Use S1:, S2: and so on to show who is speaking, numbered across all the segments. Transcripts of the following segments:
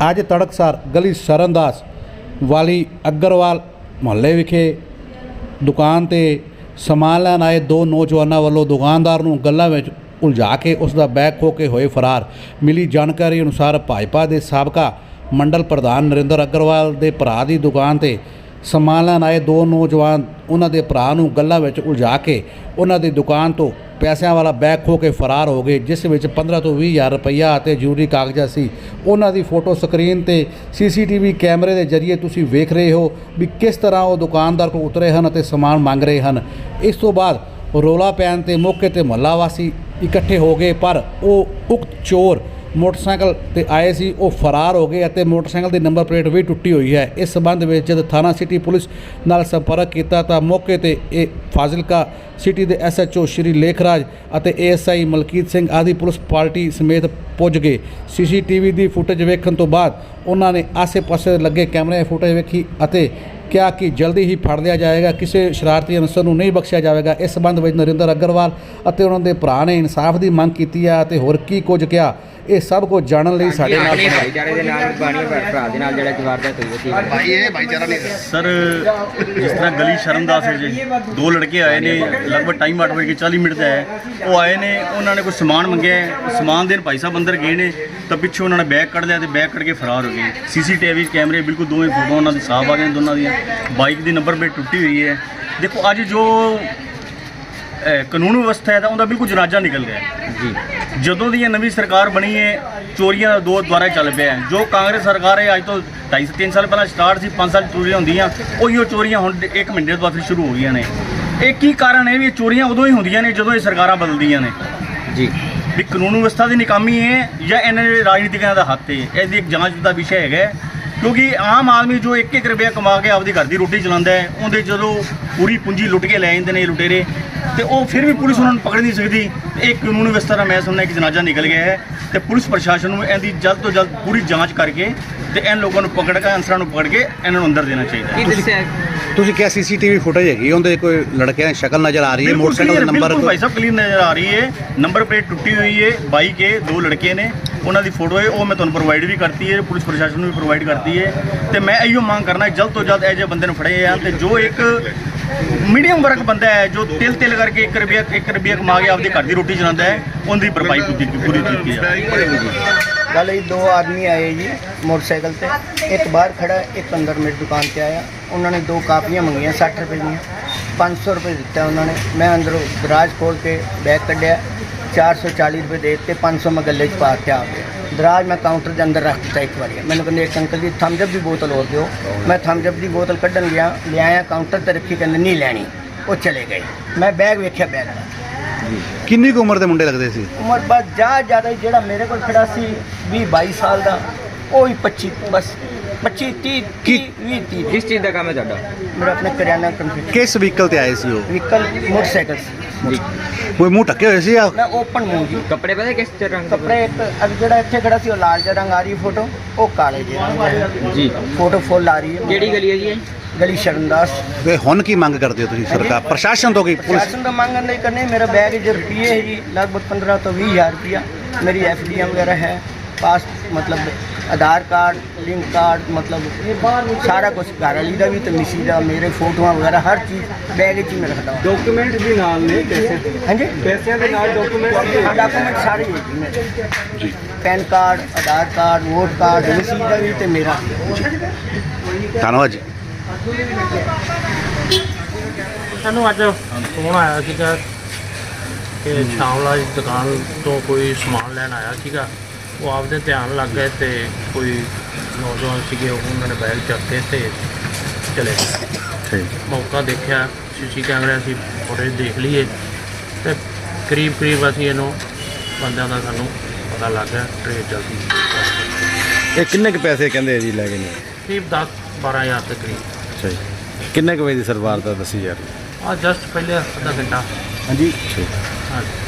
S1: ਅੱਜ ਤੜਕਸਾਰ ਗਲੀ ਸ਼ਰਨਦਾਸ ਵਾਲੀ ਅਗਰਵਾਲ ਮੁਹੱਲੇ ਵਿਖੇ ਦੁਕਾਨ ਤੇ ਸਮਾਨ ਲੈਣ ਆਏ ਦੋ ਨੌਜਵਾਨਾਂ ਵੱਲੋਂ ਦੁਕਾਨਦਾਰ ਨੂੰ ਗੱਲਾਂ ਵਿੱਚ ਉਲਝਾ ਕੇ ਉਸ ਦਾ ਬੈਗ ਖੋ ਕੇ ਹੋਏ ਫਰਾਰ। ਮਿਲੀ ਜਾਣਕਾਰੀ ਅਨੁਸਾਰ ਭਾਜਪਾ ਦੇ ਸਾਬਕਾ ਮੰਡਲ ਪ੍ਰਧਾਨ ਨਰਿੰਦਰ ਅਗਰਵਾਲ ਦੇ ਭਰਾ ਦੀ ਦੁਕਾਨ ਤੇ ਸਮਾਨ ਲੈਣ ਆਏ ਦੋ ਨੌਜਵਾਨ ਉਹਨਾਂ ਦੇ ਭਰਾ ਨੂੰ ਗੱਲਾਂ ਵਿੱਚ ਉਲਝਾ ਕੇ ਉਹਨਾਂ ਦੀ ਦੁਕਾਨ ਤੋਂ ਪੈਸਿਆਂ ਵਾਲਾ ਬੈਗ ਖੋ ਕੇ ਫਰਾਰ ਹੋ ਗਏ, ਜਿਸ ਵਿੱਚ 15 ਤੋਂ 20 ਹਜ਼ਾਰ ਰੁਪਈਆ ਅਤੇ ਜ਼ਰੂਰੀ ਕਾਗਜ਼ਾਂ ਸੀ। ਉਹਨਾਂ ਦੀ ਫੋਟੋ ਸਕਰੀਨ ਤੇ ਸੀਸੀਟੀਵੀ ਕੈਮਰੇ ਦੇ ਜ਼ਰੀਏ ਤੁਸੀਂ ਵੇਖ ਰਹੇ ਹੋ ਵੀ ਕਿਸ ਤਰ੍ਹਾਂ ਉਹ ਦੁਕਾਨਦਾਰ ਕੋਲ ਉਤਰੇ ਹਨ ਅਤੇ ਸਮਾਨ ਮੰਗ ਰਹੇ ਹਨ। ਇਸ ਤੋਂ ਬਾਅਦ ਰੋਲਾ ਪੈਣ ਤੇ ਮੌਕੇ ਤੇ ਮਹੱਲਾ ਵਾਸੀ ਇਕੱਠੇ ਹੋ ਗਏ, ਪਰ ਉਹ ਉਕਤ ਚੋਰ ਮੋਟਰਸਾਈਕਲ ਤੇ ਆਏ ਸੀ, ਉਹ ਫਰਾਰ ਹੋ ਗਏ ਅਤੇ ਮੋਟਰਸਾਈਕਲ ਦੀ ਨੰਬਰ ਪਲੇਟ ਵੀ ਟੁੱਟੀ ਹੋਈ ਹੈ। ਇਸ ਸਬੰਧ ਵਿੱਚ ਜਦ ਥਾਣਾ ਸਿਟੀ ਪੁਲਿਸ ਨਾਲ ਸੰਪਰਕ ਕੀਤਾ ਤਾਂ ਮੌਕੇ ਤੇ ਇਹ ਫਾਜ਼ਿਲਕਾ ਸਿਟੀ ਦੇ ਐਸਐਚਓ ਸ਼੍ਰੀ ਲੇਖਰਾਜ ਅਤੇ ਏਐਸਆਈ ਮਲਕੀਤ ਸਿੰਘ ਆਦਿ ਪੁਲਿਸ ਪਾਰਟੀ ਸਮੇਤ ਪੁੱਜ ਗਏ। ਸੀਸੀਟੀਵੀ ਦੀ ਫੁਟੇਜ ਵੇਖਣ ਤੋਂ ਬਾਅਦ ਉਹਨਾਂ ਨੇ ਆਸੇ-ਪਾਸੇ ਲੱਗੇ ਕੈਮਰੇ ਦੀ ਫੁਟੇਜ ਵੇਖੀ ਅਤੇ ਕਿਹਾ ਕਿ ਜਲਦੀ ਹੀ ਫੜ ਲਿਆ ਜਾਏਗਾ ਕਿਸੇ ਸ਼ਰਾਰਤੀ ਅਨਸਰ ਨੂੰ ਨਹੀਂ ਬਖਸ਼ਿਆ ਜਾਵੇਗਾ। ਇਸ ਸਬੰਧ ਵਿੱਚ ਨਰਿੰਦਰ ਅਗਰਵਾਲ ਅਤੇ ਉਹਨਾਂ ਦੇ ਭਰਾ ਨੇ ਇਨਸਾਫ ਦੀ ਮੰਗ ਕੀਤੀ ਹੈ ਅਤੇ ਹੋਰ ਕੀ ਕੁਝ ਕਿਹਾ ਇਹ ਸਭ ਕੁਝ ਜਾਣਨ ਲਈ ਸਾਡੇ ਨਾਲ
S2: ਆਪਣੇ ਭਾਈਚਾਰੇ ਦੇ ਨਾਲ ਬਾਣੀ ਭਰਾ ਦੇ ਨਾਲ ਜਿਹੜਾ ਜਵਾਰਦਾਤ ਹੋਈ ਸੀ
S3: ਭਾਈ ਇਹ ਭਾਈਚਾਰਾ ਨਹੀਂ
S4: ਸਰ ਜਿਸ ਤਰ੍ਹਾਂ ਗਲੀ ਸ਼ਰਮਦਾਸ ਹੈ ਜੀ ਦੋ ਲੜਕੇ ਆਏ ਨੇ ਲਗਭਗ ਟਾਈਮ 8 ਵਜੇ 40 ਮਿੰਟ ਦਾ ਹੈ ਉਹ ਆਏ ਨੇ ਉਹਨਾਂ ਨੇ ਕੋਈ ਸਮਾਨ ਮੰਗਿਆ ਹੈ। ਸਮਾਨ ਦੇਣ ਭਾਈ ਸਾਹਿਬ ਅੰਦਰ ਗਏ ਨੇ। ਤਾਂ ਪਿੱਛੇ ਉਹਨਾਂ ਨੇ ਬੈਗ ਕੱਢ ਲਿਆ ਤੇ ਬੈਗ ਕੱਢ ਕੇ ਫਰਾਰ ਹੋ ਗਏ। ਸੀਸੀਟੀਵੀ ਕੈਮਰੇ ਬਿਲਕੁਲ ਦੋਵੇਂ ਫੋਟੋ ਉਹਨਾਂ ਦੀ ਸਾਫ਼ ਆ ਗਈਆਂ ਦੋਨਾਂ ਦੀਆਂ ਬਾਈਕ ਦੀ ਨੰਬਰ ਪਲੇਟ ਟੁੱਟੀ ਹੋਈ ਹੈ। ਦੇਖੋ ਅੱਜ ਜੋ ਕਾਨੂੰਨ ਵਿਵਸਥਾ ਹੈ ਤਾਂ ਉਹਦਾ ਬਿਲਕੁਲ ਜਨਾਜ਼ਾ ਨਿਕਲ ਹੈ।
S2: ਜੀ।
S4: ਜਦੋਂ ਦੀ ਇਹ ਨਵੀਂ ਸਰਕਾਰ ਬਣੀ ਹੈ ਚੋਰੀਆਂ ਦਾ ਦੌਰ ਦੁਆਰਾ ਚੱਲ ਪਿਆ ਹੈ। ਜੋ ਕਾਂਗਰਸ ਸਰਕਾਰ ਹੈ ਅੱਜ ਤੋਂ 2.5 3 ਸਾਲ ਪਹਿਲਾਂ ਸਟਾਰਟ ਸੀ 5 ਸਾਲ ਚੋਰੀਆਂ ਹੁੰਦੀਆਂ ਉਹੀਓ ਚੋਰੀਆਂ ਹੁਣ 1 ਮਹੀਨੇ ਤੋਂ ਬਾਅਦ ਫਿਰ ਸ਼ੁਰੂ ਹੋ ਗਈਆਂ ਨੇ। ਇਹ ਕੀ ਕਾਰਨ ਹੈ ਵੀ ਇਹ ਚੋਰੀਆਂ ਉਦੋਂ ਹੀ ਹੁੰਦੀਆਂ ਨੇ ਜਦੋਂ ਇਹ ਸਰਕਾਰਾਂ ਬਦਲਦੀਆਂ ਨੇ?
S2: ਜੀ।
S4: ਵੀ ਕਾਨੂੰਨ ਵਿਵਸਥਾ ਦੀ ਨਿਕਾਮੀ ਹੈ ਜਾਂ ਇਹਨਾਂ ਦੇ ਰਾਜਨੀਤਿਕਾਂ ਦਾ ਹੱਥ ਹੈ? ਇਹਦੀ ਇੱਕ ਜਾਂਚ ਦਾ ਵਿਸ਼ਾ ਹੈਗਾ ਕਿਉਂਕਿ ਆਮ ਆਦਮੀ ਜੋ 1-1 ਰੁਪਇਆ ਕਮਾ ਕੇ ਆਪਦੀ ਘਰ ਦੀ ਰੋਟੀ ਚਲਾਉਂਦਾ ਹੈ, ਉਹਦੇ ਜਦੋਂ ਪੂਰੀ ਪੂੰਜੀ ਲੁੱਟ ਕੇ ਲੈ ਜਾਂਦੇ ਨੇ ਲੁਟੇਰੇ ਤੇ ਉਹ ਫਿਰ ਵੀ ਪੁਲਿਸ ਉਹਨਾਂ ਨੂੰ ਪਕੜ ਨਹੀਂ ਸਕਦੀ। ਇਹ ਕਾਨੂੰਨ ਵਿਵਸਥਾ ਦਾ ਮੈਂ ਸੁਣਿਆ ਕਿ ਜਨਾਜ਼ਾ ਨਿਕਲ ਗਿਆ ਹੈ ਤੇ ਪੁਲਿਸ ਪ੍ਰਸ਼ਾਸਨ ਨੂੰ ਇਹਦੀ ਜਲਦ ਤੋਂ ਜਲਦ ਪੂਰੀ ਜਾਂਚ ਕਰਕੇ ਤੇ ਇਹਨਾਂ ਲੋਕਾਂ ਨੂੰ ਪਕੜ ਕੇ, ਅਨਸਰਾਂ ਨੂੰ ਪਕੜ ਕੇ ਇਹਨਾਂ ਨੂੰ ਅੰਦਰ ਦੇਣਾ ਚਾਹੀਦਾ ਹੈ।
S1: ਤੁਸੀਂ ਕਿਹਾ ਸੀਸੀਟੀਵੀ ਫੁਟੇਜ ਹੈਗੀ ਉਹਦੇ ਕੋਈ ਲੜਕਿਆਂ ਦੀ ਸ਼ਕਲ ਨਜ਼ਰ ਆ ਰਹੀ ਹੈ
S4: ਬਿਲਕੁਲ
S1: ਮੋਟਰਸਾਈਕਲ ਦਾ ਨੰਬਰ
S4: ਭਾਈ ਸਾਹਿਬ ਕਲੀਅਰ ਨਜ਼ਰ ਆ ਰਹੀ ਹੈ। ਨੰਬਰ ਪਲੇਟ ਟੁੱਟੀ ਹੋਈ ਹੈ ਬਾਈਕ ਹੈ ਦੋ ਲੜਕੇ ਨੇ ਉਹਨਾਂ ਦੀ ਫੋਟੋ ਹੈ ਉਹ ਮੈਂ ਤੁਹਾਨੂੰ ਪ੍ਰੋਵਾਈਡ ਵੀ ਕਰਤੀ ਹੈ ਪੁਲਿਸ ਪ੍ਰਸ਼ਾਸਨ ਨੂੰ ਵੀ ਪ੍ਰੋਵਾਈਡ ਕਰਤੀ ਹੈ। ਤੇ ਮੈਂ ਇਹੋ ਮੰਗ ਕਰਨਾ ਜਲਦ ਤੋਂ ਜਲਦ ਇਹ ਜਿਹੇ ਬੰਦੇ ਨੂੰ ਫੜੇ ਜਾਣ ਤੇ ਜੋ ਇੱਕ ਮੀਡੀਅਮ ਵਰਗ ਬੰਦਾ ਹੈ ਜੋ ਤਿਲ ਤਿਲ ਕਰਕੇ 1 ਰੁਪਿਆ 1 ਰੁਪਿਆ ਕਮਾ ਕੇ ਆਪਦੀ ਘਰ ਦੀ ਰੋਟੀ ਚਲਾਉਂਦਾ ਹੈ ਉਹਦੀ ਭਰਪਾਈ ਪੂਰੀ ਪੂਰੀ ਕੀਤੀ ਜਾਵੇ
S5: ਕੱਲ ਹੀ ਦੋ ਆਦਮੀ ਆਏ ਜੀ ਮੋਟਰਸਾਈਕਲ ਤੇ। ਇੱਕ ਬਾਹਰ ਖੜਾ, ਇੱਕ ਅੰਦਰ ਮੇਰੀ ਦੁਕਾਨ ਤੇ ਆਇਆ। ਉਹਨਾਂ ਨੇ ਦੋ ਕਾਪੀਆਂ ਮੰਗੀਆਂ 60 ਰੁਪਏ ਦੀਆਂ। 500 ਰੁਪਏ ਦਿੱਤਾ ਉਹਨਾਂ ਨੇ। ਮੈਂ ਅੰਦਰੋਂ ਦਰਾਜ ਖੋਲ ਕੇ ਬੈਗ ਕੱਢਿਆ। 440 ਰੁਪਏ ਦੇ ਦਿੱਤੇ 500 ਮੈਂ ਗੱਲੇ 'ਚ ਪਾ ਕੇ ਆ ਗਿਆ ਦਰਾਜ ਮੈਂ ਕਾਊਂਟਰ ਦੇ ਅੰਦਰ ਰੱਖ ਦਿੱਤਾ ਇੱਕ ਵਾਰੀ। ਮੈਨੂੰ ਕਹਿੰਦੇ, ਇੱਕ ਅੰਕਲ ਜੀ ਥੰਮਜਪ ਦੀ ਬੋਤਲ ਹੋਰ ਦਿਓ। ਮੈਂ ਥੰਮਜਪ ਦੀ ਬੋਤਲ ਕੱਢਣ ਗਿਆ। ਲਿਆਇਆ ਕਾਊਂਟਰ ਤੇ ਰੱਖੀ, ਕਹਿੰਦੇ, ਨਹੀਂ ਲੈਣੀ। ਉਹ ਚਲੇ ਗਏ। ਮੈਂ ਬੈਗ ਵੇਖਿਆ ਬੈਗ ਦਾ
S1: ਕਿੰਨੀ ਕੁ ਉਮਰ ਦੇ ਮੁੰਡੇ ਲੱਗਦੇ ਸੀ?
S5: ਉਮਰ ਬਸ ਜਾ ਜ਼ਿਆਦਾ ਜਿਹੜਾ ਮੇਰੇ ਕੋਲ ਖੜਾ ਸੀ 20 22 ਸਾਲ ਦਾ ਉਹ ਹੀ 25 ਬਸ 25 30
S1: ਕੀ-
S5: 20 30
S2: ਕਿਸ ਚੀਜ਼ ਦਾ ਕੰਮ ਹੈ ਤੁਹਾਡਾ?
S5: ਮੇਰਾ ਆਪਣੇ ਕਰਿਆਨਾ ਕੰਪਨੀ
S1: ਕਿਸ ਵਹੀਕਲ ਤੇ ਆਏ ਸੀ ਉਹ?
S5: Vehicle motorcycle. ਸੀ
S2: ਜੀ।
S1: ਕੋਈ ਮੂੰਹ ਢੱਕੇ ਹੋਏ ਸੀ ਜਾਂ
S5: ਮੈਂ ਓਪਨ ਮੂੰਹ ਜੀ।
S2: ਕੱਪੜੇ ਪਤਾ ਕਿਸ ਤਰ੍ਹਾਂ ਰੰਗ ਦੇ
S5: ਕੱਪੜੇ ਇੱਕ ਅਬ ਜਿਹੜਾ ਇੱਥੇ ਖੜਾ ਸੀ ਉਹ ਲਾਲ ਜਿਹਾ ਰੰਗ ਆ ਰਹੀ ਫੋਟੋ ਉਹ ਕਾਲੇ ਜਿਹੇ ਰੰਗ ਦਾ ਹੈ।
S2: ਜੀ।
S5: ਫੋਟੋ ਫੁੱਲ ਆ ਰਹੀ ਹੈ।
S2: ਕਿਹੜੀ ਗਲੀ ਹੈ ਜੀ ਇਹ?
S5: ਗਲੀ ਸ਼ਰਨਦਾਸ।
S1: ਤੇ ਹੁਣ ਕੀ ਮੰਗ ਕਰਦੇ ਹੋ ਤੁਸੀਂ ਸਰਕਾਰ? ਪ੍ਰਸ਼ਾਸਨ ਤੋਂ ਕੀ? ਪੁਲਿਸ
S5: ਪ੍ਰਸ਼ਾਸਨ ਦਾ ਮੰਗਣ ਨਹੀਂ ਕਰਨੇ। ਮੇਰਾ ਬੈਗ ਚ ਰੁਪਏ ਹੈ ਜੀ ਲਗਭਗ 15 ਤੋਂ 20 ਹਜ਼ਾਰ ਰੁਪਇਆ ਮੇਰੀ ਐਫ ਡੀ ਵਗੈਰਾ ਹੈ। ਪਾਸ ਮਤਲਬ ਆਧਾਰ ਕਾਰਡ ਲਿੰਕ ਕਾਰਡ ਮਤਲਬ ਸਾਰਾ ਕੁਝ ਘਰ ਵਾਲੀ ਦਾ ਵੀ ਤੇ ਮਿਸੀ ਦਾ ਮੇਰੇ ਫੋਟੋਆਂ ਵਗੈਰਾ ਹਰ ਚੀਜ਼ ਬੈਗ ਵਿੱਚ ਹੀ ਮੈਂ ਰੱਖਦਾ ਹਾਂ।
S6: ਡਾਕੂਮੈਂਟ ਵੀ ਨਾਲ ਨੇ ਪੈਸੇ?
S5: ਹਾਂਜੀ?
S6: ਪੈਸਿਆਂ ਦੇ ਨਾਲ ਡਾਕੂਮੈਂਟ
S5: ਹਾਂ? ਡਾਕੂਮੈਂਟ ਸਾਰੇ ਹੀ ਹੈ ਜੀ। PAN card Aadhaar card vote card ਮਿਸੀ ਦਾ ਵੀ ਤੇ ਮੇਰਾ।
S1: ਧੰਨਵਾਦ ਜੀ।
S7: ਸਾਨੂੰ ਅੱਜ ਫੋਨ ਆਇਆ ਸੀਗਾ ਕਿ ਸ਼ਾਮਲਾ ਦੀ ਦੁਕਾਨ ਤੋਂ ਕੋਈ ਸਮਾਨ ਲੈਣ ਆਇਆ ਸੀਗਾ। ਉਹ ਆਪਦੇ ਧਿਆਨ ਲੱਗ ਗਏ ਤੇ ਕੋਈ ਨੌਜਵਾਨ ਸੀਗੇ ਉਹ ਉਹਨਾਂ ਨੇ ਬੈਗ ਚੱਕ ਕੇ ਤੇ ਚਲੇ ਗਏ।
S1: ਠੀਕ।
S7: ਮੌਕਾ ਦੇਖਿਆ ਸੀਸੀ ਕੈਮਰੇ ਅਸੀਂ ਫੁਟੇਜ ਦੇਖ ਲਈਏ ਤੇ ਕਰੀਬ ਕਰੀਬ ਅਸੀਂ ਇਹਨੂੰ ਬੰਦਿਆਂ ਦਾ ਸਾਨੂੰ ਪਤਾ ਲੱਗ ਗਿਆ ਟ੍ਰੇਸ ਜਲਦੀ
S8: ਇਹ ਕਿੰਨੇ ਕੁ ਪੈਸੇ ਕਹਿੰਦੇ ਜੀ ਲੈ ਗਏ ਨੇ
S7: ਕਰੀਬ 10 12000 ਦੇ ਕਰੀਬ।
S8: ਅੱਛਾ ਜੀ। ਕਿੰਨੇ ਕੁ ਵਜੇ ਦੀ ਸਰਵਾਰ ਦਾ ਦੱਸੀ ਰਹੀ?
S7: ਆ ਜਸਟ ਪਹਿਲੇ ਅੱਧਾ ਘੰਟਾ।
S1: ਹਾਂਜੀ।
S7: ਹਾਂਜੀ।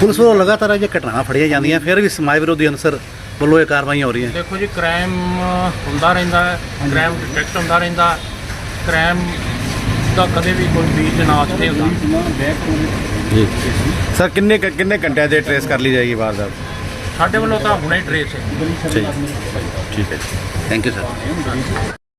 S1: ਪੁਲਿਸ ਵੱਲੋਂ ਲਗਾਤਾਰ ਇਹ ਘਟਨਾਵਾਂ ਫੜੀਆਂ ਜਾਂਦੀਆਂ ਫਿਰ ਵੀ ਸਮਾਜ ਵਿਰੋਧੀ ਅਨਸਰ ਵੱਲੋਂ ਇਹ ਕਾਰਵਾਈਆਂ ਹੋ ਰਹੀਆਂ।
S7: ਦੇਖੋ ਜੀ ਕ੍ਰਾਈਮ ਹੁੰਦਾ ਰਹਿੰਦਾ ਹੈ ਕ੍ਰਾਈਮ ਡਿਟੈਕਟ ਹੁੰਦਾ ਰਹਿੰਦਾ। ਕ੍ਰਾਈਮ ਦਾ ਕਦੇ ਵੀ ਕੋਈ ਬੀਚ ਨਾਚ ਨਹੀਂ ਹੁੰਦਾ।
S8: ਜੀ। ਸਰ ਕਿੰਨੇ ਕੁ- ਕਿੰਨੇ ਘੰਟਿਆਂ ਦੇ ਟਰੇਸ ਕਰ ਲਈ ਜਾਏਗੀ ਵਾਰਦਾਤ?
S7: ਸਾਡੇ ਵੱਲੋਂ ਤਾਂ ਹੁਣੇ ਟਰੇਸ ਹੈ।
S8: ਠੀਕ ਠੀਕ ਹੈ ਜੀ। Thank you sir